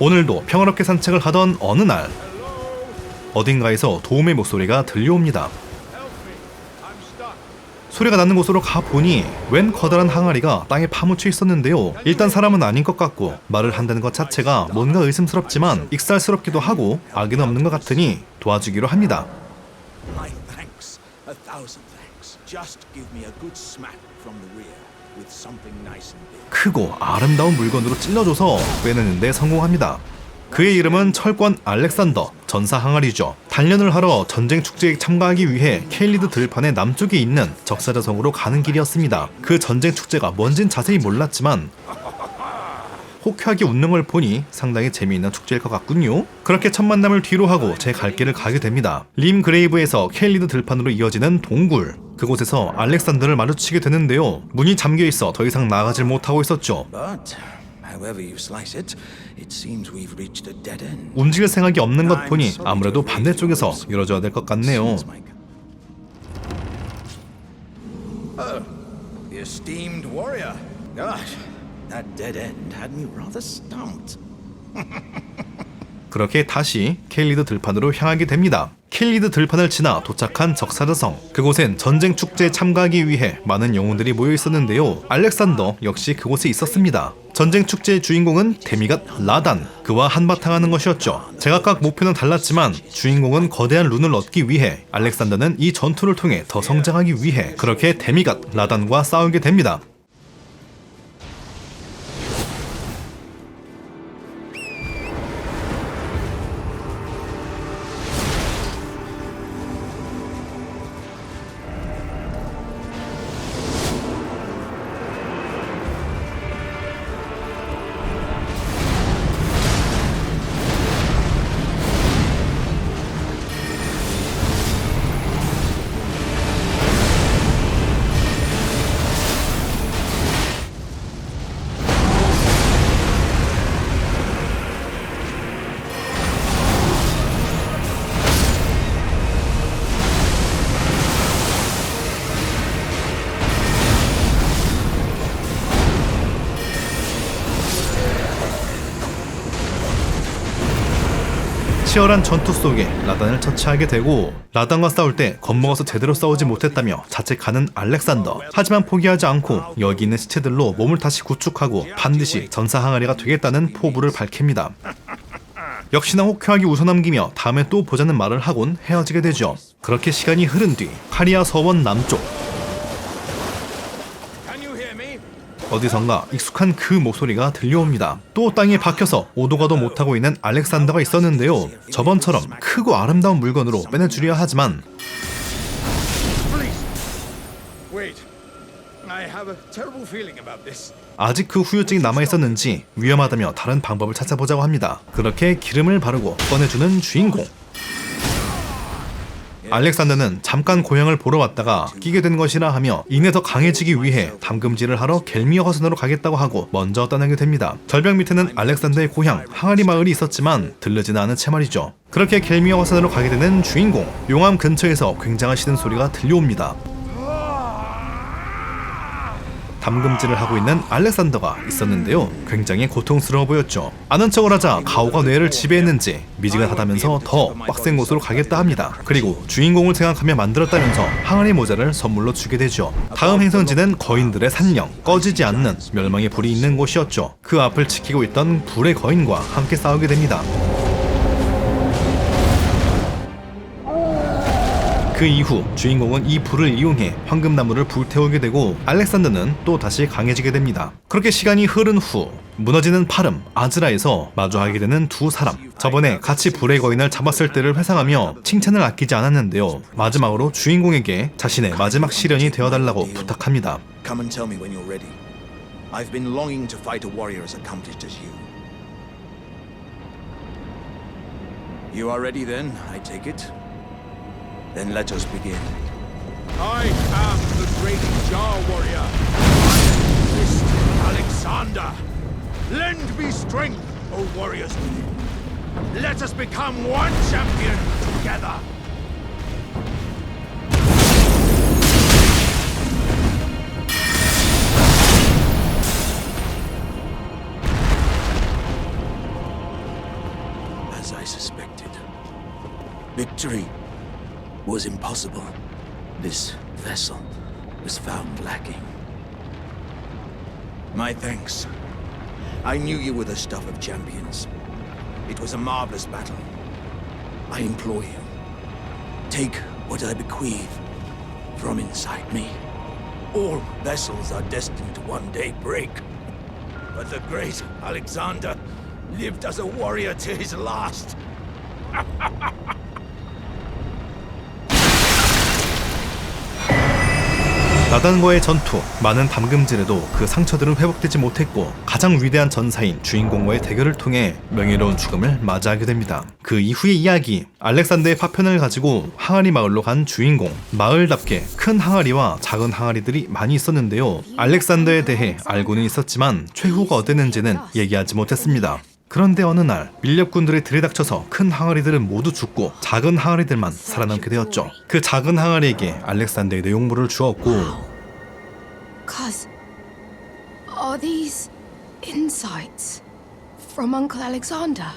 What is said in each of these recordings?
오늘도 평화롭게 산책을 하던 어느 날 어딘가에서 도움의 목소리가 들려옵니다. 소리가 나는 곳으로 가 보니 웬 커다란 항아리가 땅에 파묻혀 있었는데요. 일단 사람은 아닌 것 같고 말을 한다는 것 자체가 뭔가 의심스럽지만 익살스럽기도 하고 악의는 없는 것 같으니 도와주기로 합니다. 크고 아름다운 물건으로 찔러줘서 빼내는데 성공합니다. 그의 이름은 철권 알렉산더 전사 항아리죠. 단련을 하러 전쟁 축제에 참가하기 위해 케일리드 들판의 남쪽에 있는 적사자성으로 가는 길이었습니다. 그 전쟁 축제가 뭔진 자세히 몰랐지만 호쾌하게 웃는 걸 보니 상당히 재미있는 축제일 것 같군요. 그렇게 첫 만남을 뒤로 하고 제 갈 길을 가게 됩니다. 림 그레이브에서 케일리드 들판으로 이어지는 동굴. 그곳에서 알렉산더를 마주치게 되는데요. 문이 잠겨 있어 더 이상 나가질 못하고 있었죠. 움직일 생각이 없는 것 보니 아무래도 반대쪽에서 열어줘야 될 것 같네요. Oh. 그렇게 다시 켈리드 들판으로 향하게 됩니다. 켈리드 들판을 지나 도착한 적사자성. 그곳엔 전쟁 축제에 참가하기 위해 많은 영웅들이 모여 있었는데요. 알렉산더 역시 그곳에 있었습니다. 전쟁 축제의 주인공은 데미갓 라단. 그와 한바탕 하는 것이었죠. 제각각 목표는 달랐지만 주인공은 거대한 룬을 얻기 위해 알렉산더는 이 전투를 통해 더 성장하기 위해 그렇게 데미갓 라단과 싸우게 됩니다. 치열한 전투 속에 라단을 처치하게 되고 라단과 싸울 때 겁먹어서 제대로 싸우지 못했다며 자책하는 알렉산더. 하지만 포기하지 않고 여기 있는 시체들로 몸을 다시 구축하고 반드시 전사 항아리가 되겠다는 포부를 밝힙니다. 역시나 호쾌하게 웃어넘기며 다음에 또 보자는 말을 하곤 헤어지게 되죠. 그렇게 시간이 흐른 뒤 카리아 서원 남쪽 Can you hear me? 어디선가 익숙한 그 목소리가 들려옵니다. 또 땅에 박혀서 오도 가도 못하고 있는 알렉산더가 있었는데요. 저번처럼 크고 아름다운 물건으로 빼내주려 하지만. 아직 그 후유증이 남아있었는지 위험하다며 다른 방법을 찾아보자고 합니다. 그렇게 기름을 바르고 꺼내주는 주인공. 알렉산더는 잠깐 고향을 보러 왔다가 끼게 된 것이라 하며 이내 더 강해지기 위해 담금질을 하러 겔미어 허선으로 가겠다고 하고 먼저 떠나게 됩니다. 절벽 밑에는 알렉산더의 고향 항아리 마을이 있었지만 들르지는 않은 채 말이죠. 그렇게 겔미어 허선으로 가게 되는 주인공 용암 근처에서 굉장한 시든 소리가 들려옵니다. 담금질을 하고 있는 알렉산더가 있었는데요. 굉장히 고통스러워 보였죠. 아는 척을 하자 가오가 뇌를 지배했는지 미지근하다면서 더 빡센 곳으로 가겠다 합니다. 그리고 주인공을 생각하며 만들었다면서 항아리 모자를 선물로 주게 되죠. 다음 행성지는 거인들의 산령, 꺼지지 않는 멸망의 불이 있는 곳이었죠. 그 앞을 지키고 있던 불의 거인과 함께 싸우게 됩니다. 그 이후 주인공은 이 불을 이용해 황금나무를 불태우게 되고 알렉산더는 또 다시 강해지게 됩니다. 그렇게 시간이 흐른 후 무너지는 파름 아즈라에서 마주하게 되는 두 사람 저번에 같이 불의 거인을 잡았을 때를 회상하며 칭찬을 아끼지 않았는데요. 마지막으로 주인공에게 자신의 마지막 시련이 되어달라고 부탁합니다. Come and tell me when you're ready. I've been longing to fight a warrior as accomplished as you. You are ready then, I take it? Then let us begin. I am the great Jar warrior. Fist Alexander. Lend me strength, O warriors. Let us become one champion together. Was impossible. This vessel was found lacking. My thanks. I knew you were the stuff of champions. It was a marvelous battle. I implore you, take what I bequeath from inside me. All vessels are destined to one day break. But the great Alexander lived as a warrior to his last. 나단과의 전투, 많은 담금질에도 그 상처들은 회복되지 못했고 가장 위대한 전사인 주인공과의 대결을 통해 명예로운 죽음을 맞이하게 됩니다. 그 이후의 이야기, 알렉산더의 파편을 가지고 항아리 마을로 간 주인공, 마을답게 큰 항아리와 작은 항아리들이 많이 있었는데요. 알렉산더에 대해 알고는 있었지만 최후가 어땠는지는 얘기하지 못했습니다. 그런데 어느 날 밀렵군들이 들이닥쳐서 큰 항아리들은 모두 죽고 작은 항아리들만 살아남게 되었죠. 그 작은 항아리에게 알렉산더의 내용물을 주었고 Cuz, are these insights from Uncle Alexander?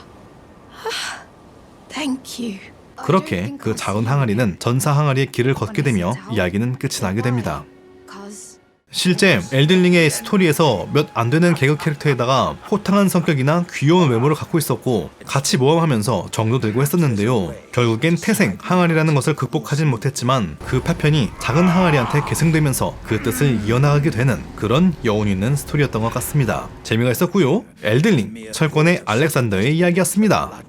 Thank you. 그렇게 그 작은 항아리는 전사 항아리의 길을 걷게 되며 이야기는 끝이 나게 됩니다. Cuz 실제 엘든링의 스토리에서 몇 안 되는 개그 캐릭터에다가 호탕한 성격이나 귀여운 외모를 갖고 있었고 같이 모험하면서 정도 들고 했었는데요. 결국엔 태생 항아리라는 것을 극복하진 못했지만 그 파편이 작은 항아리한테 계승되면서 그 뜻을 이어나가게 되는 그런 여운 있는 스토리였던 것 같습니다. 재미가 있었고요. 엘든링 철권의 알렉산더의 이야기였습니다.